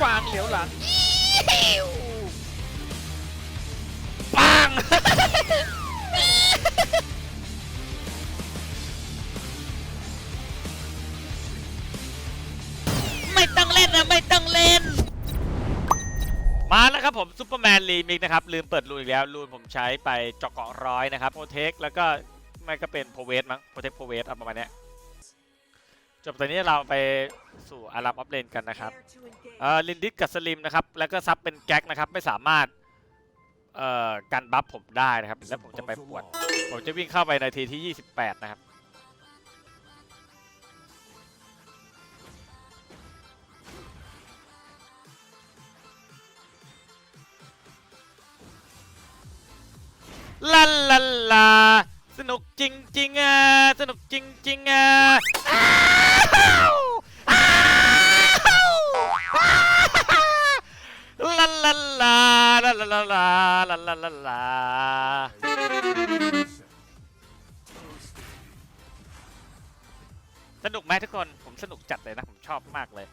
กวางเหลียวหลังปังไม่ต้องเล่นนะไม่ต้องเล่น มาแล้วครับผมซูเปอร์แมนรีมิกนะครับ ลืมเปิดรูนอีกแล้วรูนผมใช้ไปเจาะเกาะร้อยนะครับโปรเทคแล้วก็ไม่ก็เป็นโพเวสมั้งโปรเทคโพเวสเอาประมาณเนี้ย จบตอนนี้เราไปสู่อารัมออฟเลนกันนะครับเอ่อลินดิสกับสลิมนะครับ แล้วก็ซับเป็นแก๊กนะครับ ไม่สามารถเอ่อกันบัฟผมได้นะครับ แล้วผมจะไปปวด ผมจะวิ่งเข้าไปในทีที่ 28 นะครับลาลาลาสนุกจริงจริง ๆ อะ สนุกจริงจริงๆอะ ลาลาลาลาลาลาลาลาลาลาลาสนุกไหมทุกคน ผมสนุกจัดเลยนะ ผมชอบมากเลย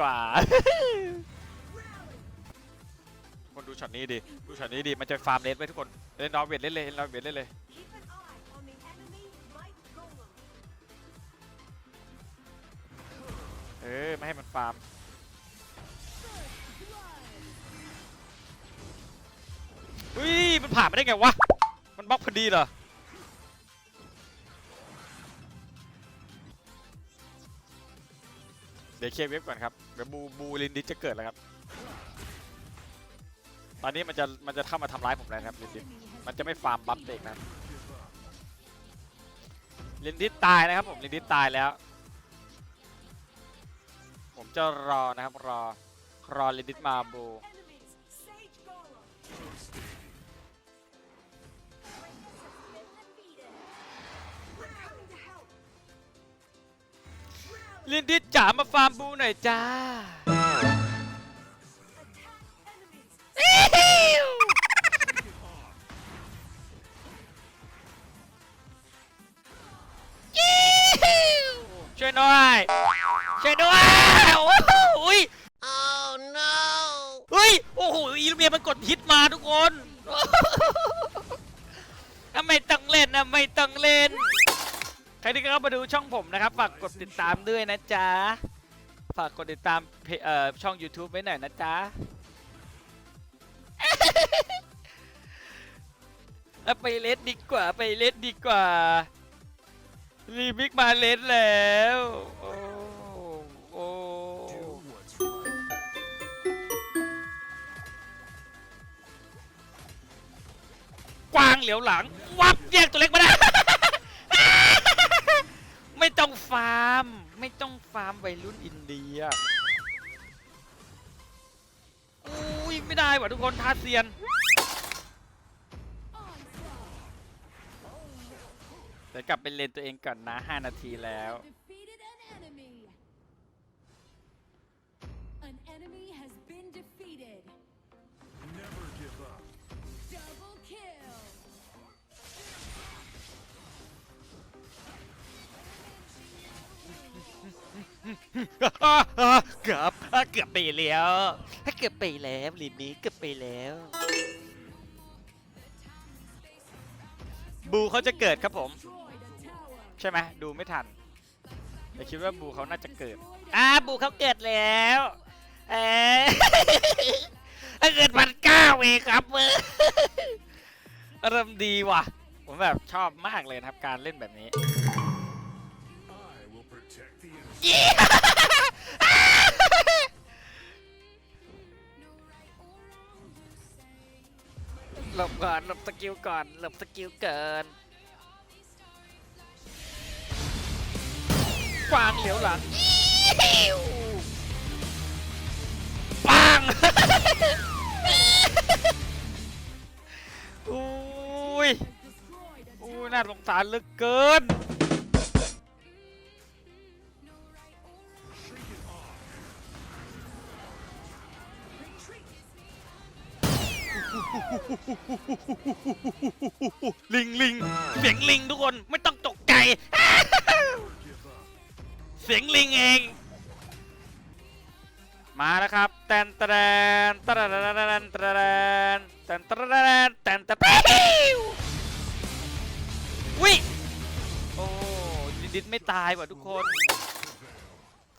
กว่า คนดูช็อตนี้ดิ ดูช็อตนี้ดิ มันจะฟาร์มเลสไว้ทุกคน เล่นนอร์เวทเล่นเลยเล่นนอร์เวทเล่นเลย Keep an eye on the enemy light golem. เออ ไม่ให้มันฟาร์มเฮ้ย มันผ่านมาได้ไงวะ มันบล็อกพอดีเหรอ เดี๋ยวเคลียร์เว็บก่อนครับเดี๋ยวบูบูลินดิสจะเกิดแล้วครับ ตอนนี้มันจะมันจะเข้ามาทำร้ายผมแล้วครับลินดิสมันจะไม่ฟาร์มบัฟเด็กนะลินดิสตายนะครับผมลินดิสตายแล้ว ผมจะรอนะครับรอรอลินดิสมาบูลินดิส จ๋ามาฟาร์มบูหน่อยจ้า Attack enemies. ช่วยหน่อยช่วยด้วยโอ้โหอุ้ย Oh no. เฮ้ย โอ้โห อีลูเมียมันกดฮิตมาทุกคน อะไม่ต้องเล่นนะไม่ต้องเล่นใค รที่เข้ามาดูช่องผมนะครับ ฝากกดติดตามด้วยนะจ๊ะ ฝากกดติดตามเพจเอ่อช่อง YouTube ไว้หน่อยนะจ๊ะเอาไปเลสดีกว่าไปเลสดีกว่า รีมิกมาเลสแล้ว โอ้โอ้กวางเหลียวหลัง วับแยกตัวเล็กมาได้ ไม่ต้องฟาร์ม ไม่ต้อง ฟาร์มวัยรุ่นอินเดียอุ้ยไม่ได้ว่ะทุกคนทาเซียน เดี๋ยวกลับไปเลนตัวเองก่อนนะ 5 นาทีแล้ว เกือบเกือบไปแล้วเกือบไปแล้วลีนี้เกือบไปแล้ว บูเขาจะเกิดครับผม ใช่ไหมดูไม่ทันแต่คิดว่าบูเขาน่าจะเกิดอ่าบูเขาเกิดแล้วเออเกิดพันเก้าเองครับเอออารมณ์ดีว่ะ ผมแบบชอบมากเลยครับการเล่นแบบนี้ the innocent. หลบก่อน หลบสกิลก่อน หลบสกิลเกินกวางเหลียวหลังปังอุ้ย Destroyed a อู้ tower. น่าสงสารเหลือเกิน ลิงลิงเสียงลิงทุกคนไม่ต้องตกใจ เสียงลิงเอง มาแล้วครับแตนแตนแตนแตนแตนแตนแตนแตนแตนแตนวิโอ้ลินดิสไม่ตายว่ะทุกคน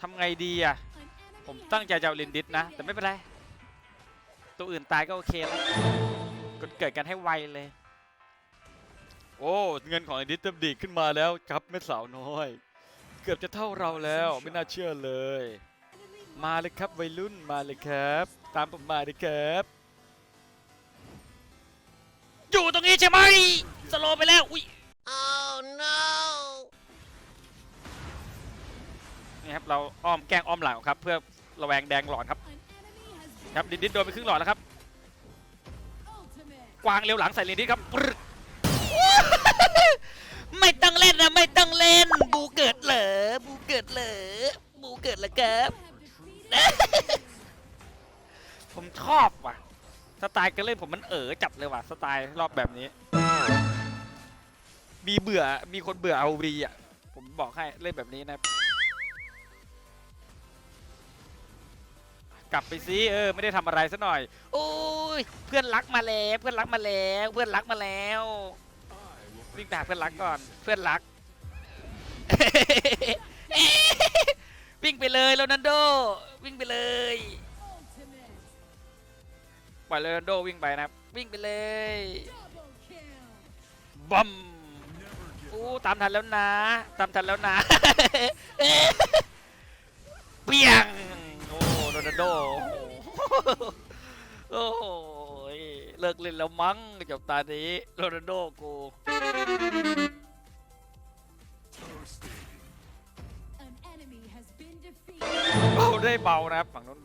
ทำไงดีอะ ผมตั้งใจจะเอาลินดิสนะ แต่ไม่เป็นไร ตัวอื่นตายก็โอเคแล้วกดเกิดกันให้ไวเลย โอ้เงินของลินดิสเริ่มดีขึ้นมาแล้วครับแม่สาวน้อย เกือบจะเท่าเราแล้วไม่น่าเชื่อเลย Enemy มาเลยครับวัยรุ่นมาเลยครับ ตามผมมาเลยครับ อยู่ตรงนี้ใช่ไหมสโลว์ไปแล้วอุ้ย Oh no! นี่ครับเราอ้อมแกล้งอ้อมหลังครับ เพื่อระแวงแดงหลอนครับ ครับลินดิสโดนไปครึ่งหลอดแล้วครับ ultimate. กวางเร็วหลังใส่ลินดิสครับปรึ๊ดไม่ต้องเล่นนะไม่ต้องเล่น บูเกิดเหรอบูเกิดเหรอบูเกิดเหรอครับ You have defeated ผมชอบว่ะสไตล์การเล่นผมมันเอ๋อจับเลยว่ะสไตล์รอบแบบนี้ มีเบื่อมีคนเบื่อเอาวีอะผมบอกให้เล่นแบบนี้นะ กลับไปซิเออไม่ได้ทำอะไรซะหน่อยโอ้ยเพื่อนรักมาแล้วเพื่อนรักมาแล้วเพื่อนรักมาแล้ววิ่งไปหาเพื่อนรักก่อนเพื่อนรัก วิ่งไปเลยโรนัลโดวิ่งไปเลยปล่อยโรนัลโดวิ่งไปนะครับวิ่งไปเลยบอมอู้ตามทันแล้วนะ ตามทันแล้วนะ โด โอ้โหเลิกเล่นแล้วมั้งจบตานี้โรนัลโดกูเบาได้เบานะครับฝั่งนู้น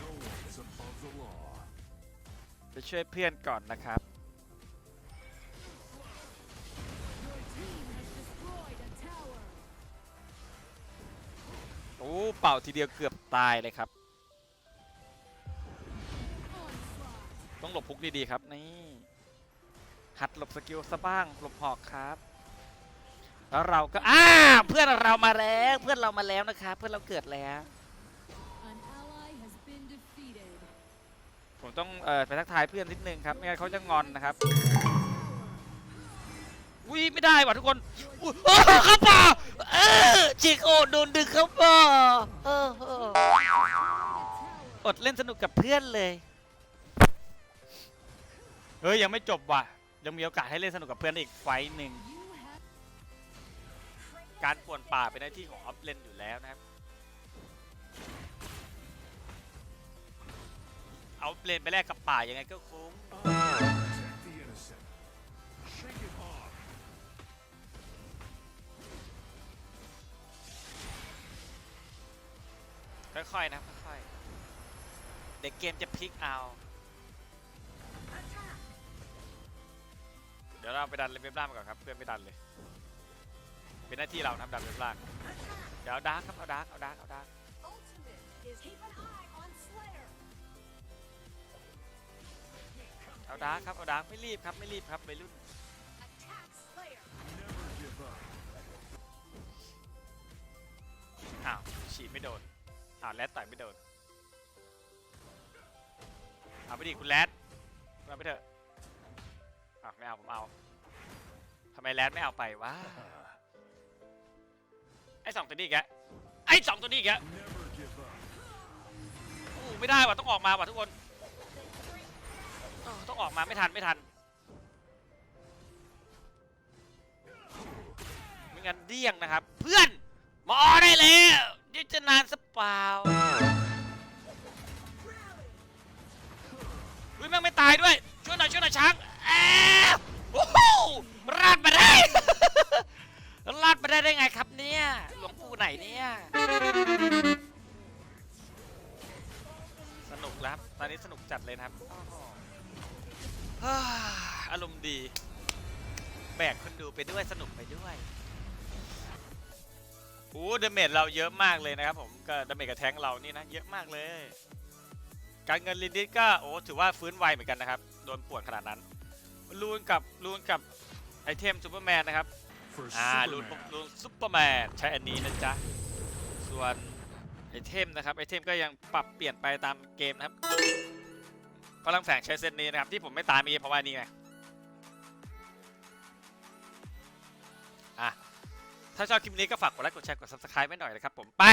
No one's above the law. ไปช่วยเพื่อนก่อนนะครับโอ้เป่าทีเดียวเกือบตายเลยครับ ดีๆครับนี่หัดหลบสกิลซะบ้างหลบหอกครับ แล้วเราก็อ้าเพื่อนเรามาแล้วเพื่อนเรามาแล้วนะครับเพื่อนเราเกิดแล้ว An ally has been defeated. ผมต้องเอ่อไปทักทายเพื่อนนิดนึงครับไม่งั้นเขาจะงอนนะครับอุ้ยไม่ได้ว่ะทุกคนอุ๊ยโอ้เข้าป่าเออจิกโอโดนดึงเข้าป่าเออเออ Tower. อดเล่นสนุกกับเพื่อนเลย เฮ้ยยังไม่จบว่ะ ยังมีโอกาสให้เล่นสนุกกับเพื่อนอีกไฟหนึ่ง การป่วนป่าเป็นหน้าที่ของออฟเลนอยู่แล้วนะครับเอาเลนไปแลกกับป่ายังไงก็คุ้มค่อยๆนะค่อยๆเด็กเกมจะพลิกเอา ดี๋ยวเราไปดันเลเวลล่างก่อนครับเพื่อนไม่ดันเลย เป็นหน้าที่เรานะครับดันเลเวลล่างเดี๋ยวเอาดาร์กครับเอาดาร์กเอาดาร์กเอาดาร์กเอาดาร์กครับเอาดาร์กไม่รีบครับไม่รีบครับวัยรุ่นอ้าวฉีดไม่โดนอ้าวแรดต่อยไม่โดนเอาไปดิคุณแรดมาไปเถอะ อ้าวไม่เอาผมเอาทำไมแรดไม่เอาไปวะไอ้สองตัวนี้อีกแกไอ้สองตัวนี้อีกแก Never give up. อู้ไม่ได้ว่ะต้องออกมาว่ะทุกคนต้องออกมาไม่ทันไม่ทันไม่งั้นเดี้ยงนะครับ เพื่อนหมอได้แล้วเดี๋ยวจะนานสักเปล่าอุ้ยแม่งไม่ตายด้วยช่วยหน่อยช่วยหน่อยช้าง แอบโอ้โหราดมาได้ราดมาได้ได้ไงครับเนี่ย หลวงปู่ไหนเนี่ย สนุกแล้วครับ ตอนนี้สนุกจัดเลยนะครับฮ่าอารมณ์ดี แบกคนดูไปด้วยสนุกไปด้วย โอ้ดาเมจเราเยอะมากเลยนะครับผมก็ดาเมจกับแทงค์เรานี่นะเยอะมากเลย การเงินลินดิสก็โอ้ถือว่าฟื้นไวเหมือนกันนะครับ โดนปวดขนาดนั้น ลูนกับลูนกับไอเทมซูเปอร์แมนนะครับ For อ่าลูน Superman. ลูนซูเปอร์แมนใช้อันนี้นะจ๊ะ ส่วนไอเทมนะครับไอเทมก็ยังปรับเปลี่ยนไปตามเกมนะครับพลังแฝงใช้เซตนี้นะครับ ที่ผมไม่ตายเมีเพราะว่านี่ไงอะถ้าชอบคลิปนี้ก็ฝากกดไลค์กดแชร์กด subscribe ไว้หน่อยนะครับผมไป